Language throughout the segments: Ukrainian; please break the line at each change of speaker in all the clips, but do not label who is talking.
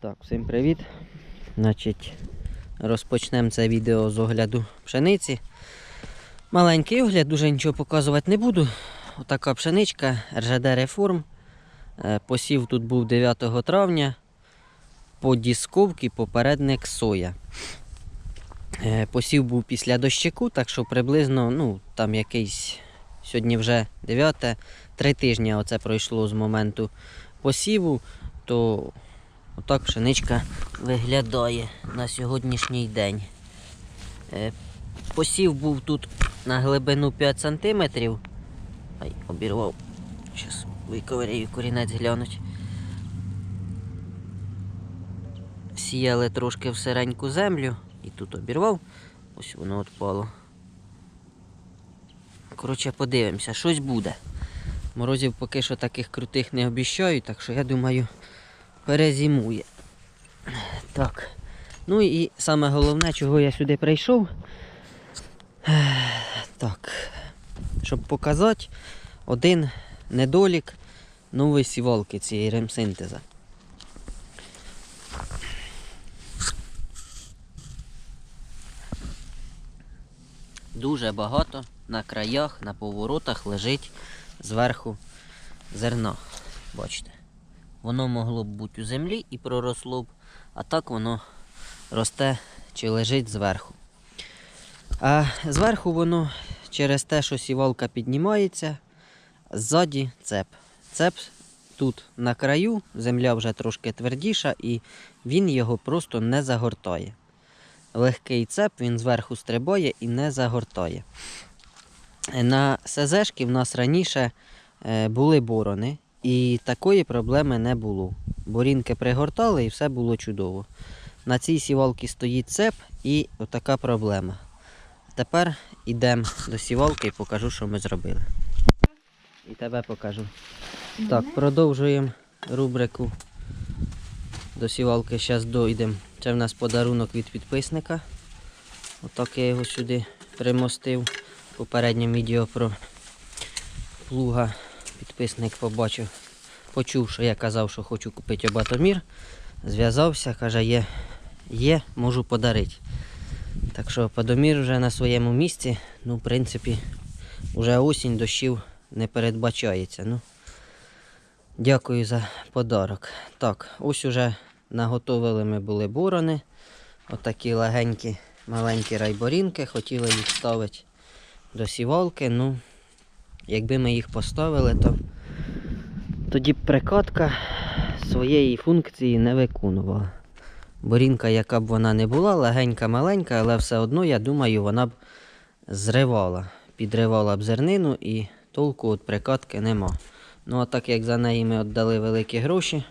Так, всім привіт. Значить, розпочнемо це відео з огляду пшениці. Маленький огляд, дуже нічого показувати не буду. Отака пшеничка РЖД Реформ. Е, Посів тут був 9 травня. По дісковці попередник соя. Е, Посів був після дощику, так що приблизно, ну, там якийсь сьогодні вже 9, три тижні оце пройшло з моменту посіву, то Отак пшеничка виглядає на сьогоднішній день. Е, Посів був тут на глибину 5 см. Ай, обірвав. Зараз виковиряю корінець глянуть. Сіяли трошки в сиреньку землю і тут обірвав. Ось воно відпало. Коротше, подивимося, щось буде. Морозів поки що таких крутих не обіщаю, так що я думаю, перезимує. Так. Ну і саме головне, чого я сюди прийшов. Так. Щоб показати один недолік нової сівалки цієї ремсинтеза. Дуже багато на краях, на поворотах лежить зверху зерно. Бачите. Воно могло б бути у землі і проросло б, а так воно росте чи лежить зверху. А зверху воно через те, що сівалка піднімається, ззаді цеп. Цеп тут на краю, земля вже трошки твердіша, і він його просто не загортає. Легкий цеп, він зверху стрибає і не загортає. На СЗшки в нас раніше е, були борони, і такої проблеми не було. Борінки пригортали і все було чудово. На цій сівалці стоїть цеп і отака проблема. Тепер йдемо до сівалки і покажу, що ми зробили. І тебе покажу. Так, продовжуємо рубрику. До сівалки зараз дойдемо. Це в нас подарунок від підписника. Отак я його сюди примостив. В попередньому відео про плуга підписник побачив, почув, що я казав, що хочу купити обатомір. Зв'язався, каже, є, є, можу подарити. Так що подомір вже на своєму місці. Ну, в принципі, вже осінь дощів не передбачається. Ну, дякую за подарок. Так, ось уже наготовили ми були борони. Отакі легенькі, маленькі райборінки. Хотіли їх ставити до сівалки. Ну, якби ми їх поставили, то тоді б прикатка своєї функції не виконувала. Борінка, яка б вона не була, легенька, маленька, але все одно, я думаю, вона б зривала, підривала б зернину і толку від прикатки нема. Ну а так як за неї ми віддали великі гроші,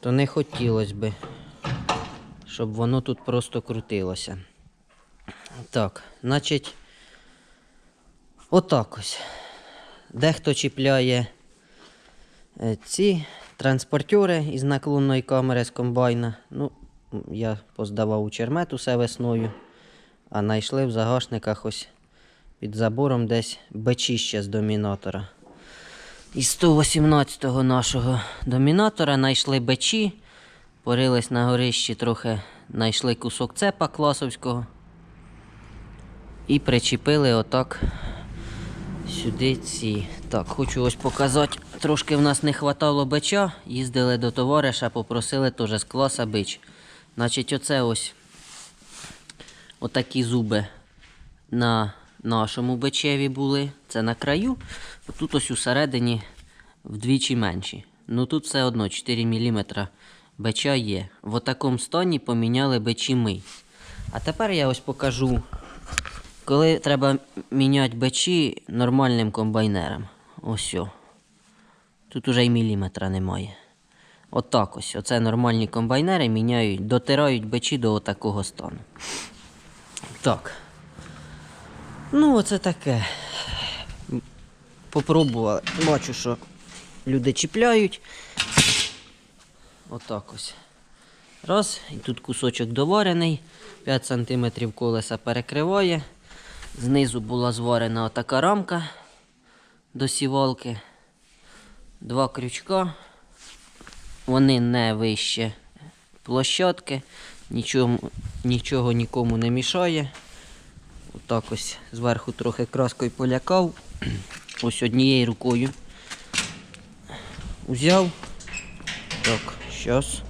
то не хотілося б, щоб воно тут просто крутилося. Так, значить, отак ось. Дехто чіпляє е, ці транспортери із наклонної камери з комбайна. Ну, я поздавав у чермет усе весною, а знайшли в загашниках ось під забором десь бечище з домінатора. Із 118-го нашого домінатора знайшли бечі, порились на горищі, трохи знайшли кусок цепа класовського і причепили отак сюди ці. Так, хочу ось показати. Трошки в нас не хватало бича. Їздили до товариша, попросили теж з класа бич. Значить, оце ось отакі зуби на нашому бичеві були. Це на краю. Тут ось усередині вдвічі менші. Ну тут все одно 4 мм бича є. В такому стані поміняли бичі ми. А тепер я ось покажу коли треба міняти бичі нормальним комбайнером. Ось. о. Тут уже й міліметра немає. Отак ось. Оце нормальні комбайнери міняють, дотирають бичі до такого стану. Так. Ну, оце таке. Попробували. Бачу, що люди чіпляють. Отак ось. Раз, і тут кусочок доварений, 5 см колеса перекриває. Знизу була зварена отака рамка до сівалки. Два крючка. Вони не вище площадки, нічого, нічого нікому не мішає. Отак ось зверху трохи краскою полякав. Ось однією рукою взяв. Так, щас.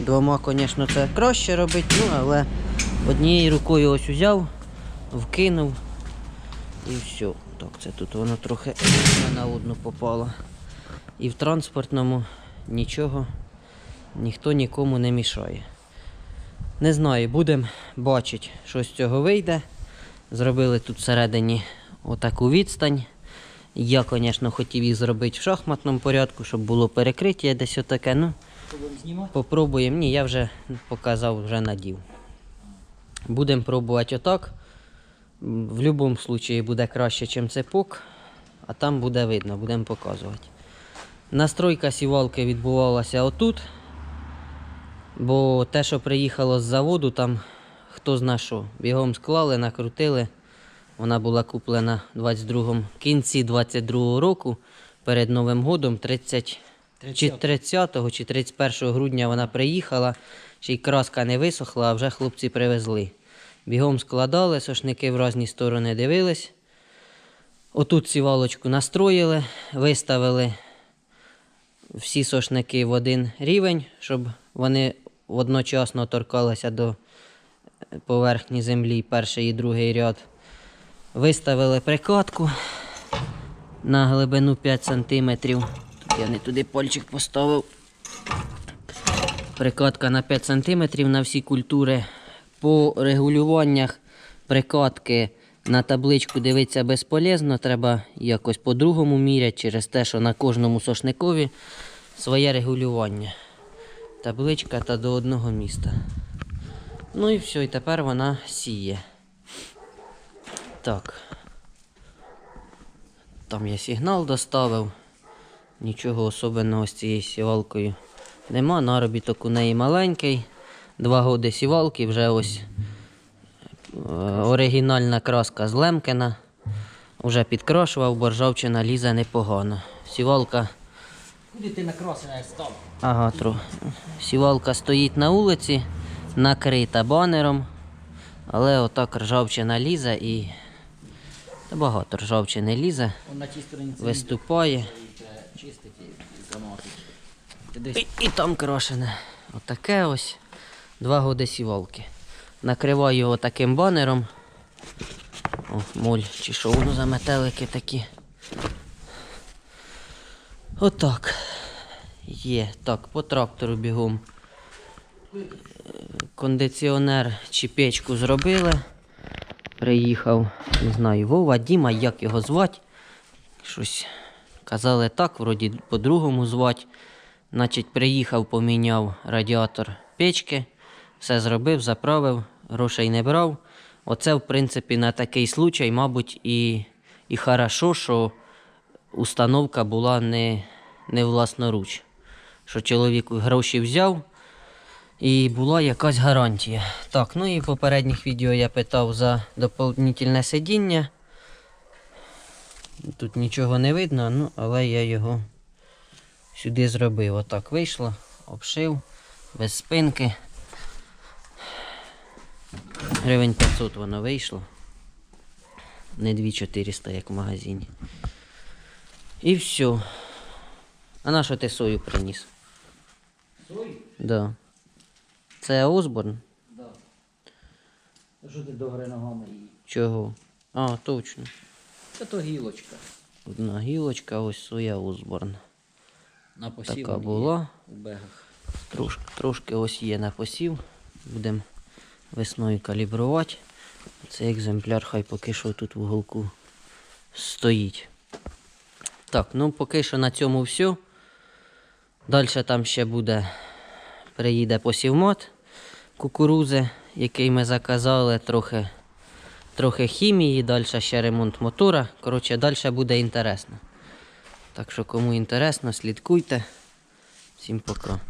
Двома, звісно, це краще робити, ну, але однією рукою ось взяв, вкинув і все. Так, це тут воно трохи на одну попало. І в транспортному нічого ніхто нікому не мішає. Не знаю, будемо бачити, що з цього вийде. Зробили тут всередині отаку відстань. Я, звісно, хотів їх зробити в шахматному порядку, щоб було перекриття десь отаке. Ну, Попробуємо. Ні, я вже показав, вже надів. Будемо пробувати отак. В будь-якому випадку буде краще, ніж цепок, а там буде видно, будемо показувати. Настройка сівалки відбувалася отут. Бо те, що приїхало з заводу, там хто зна що, бігом склали, накрутили. Вона була куплена 22 кінці 22 року перед Новим годом 30 чи 30 чи 31 грудня вона приїхала, ще й краска не висохла, а вже хлопці привезли. Бігом складали, сошники в різні сторони дивились. Отут сівалочку настроїли, виставили всі сошники в один рівень, щоб вони одночасно торкалися до поверхні землі, перший і другий ряд. Виставили прикладку на глибину 5 см. Тут я не туди пальчик поставив. Прикладка на 5 см на всі культури. По регулюваннях прикладки на табличку дивитися безполезно, треба якось по-другому міряти через те, що на кожному сошникові своє регулювання. Табличка та до одного міста. Ну і все, і тепер вона сіє. Так. Там я сигнал доставив. Нічого особенного з цією сівалкою нема. Наробіток у неї маленький. Два годи сівалки, вже ось е, оригінальна краска з Лемкена. Уже підкрашував, бо ржавчина лізе непогано. Сівалка,
Куди ти накрасена став?
ага, тру. Сівалка стоїть на вулиці, накрита банером. Але отак ржавчина лізе і. Та багато ржавчини лізе, виступає.
І,
і там крашене. Отаке ось. Два годи сівалки. Накриваю його таким банером. О, моль, чи що воно за метелики такі. Отак. Є. Так, по трактору бігом. Кондиціонер чи печку зробили. Приїхав, не знаю, Вова, Діма, як його звати. Щось казали так, вроді по-другому звати. Значить, приїхав, поміняв радіатор печки, все зробив, заправив, грошей не брав. Оце, в принципі, на такий случай, мабуть, і, і хорошо, що установка була не, не власноруч. Що чоловік гроші взяв і була якась гарантія. Так, ну і в попередніх відео я питав за доповнительне сидіння. Тут нічого не видно, ну, але я його сюди зробив. Отак вийшло, обшив, без спинки. Гривень 500 воно вийшло. Не 2400, як в магазині. І все. А на що ти сою приніс?
Стой?
Да. Це Осборн?
Да. А Що ти догори ногами її?
Чого? А, точно.
Це то гілочка.
Одна гілочка, ось соя Осборн.
На посів
Така була.
у бегах.
Трошки, трошки ось є на посів. Будемо весною калібрувати. Цей екземпляр хай поки що тут в уголку стоїть. Так, ну поки що на цьому все. Далі там ще буде, приїде посівмат кукурузи, який ми заказали, трохи, трохи хімії, далі ще ремонт мотора. Коротше, далі буде інтересно. Так що кому інтересно, слідкуйте. Всім пока.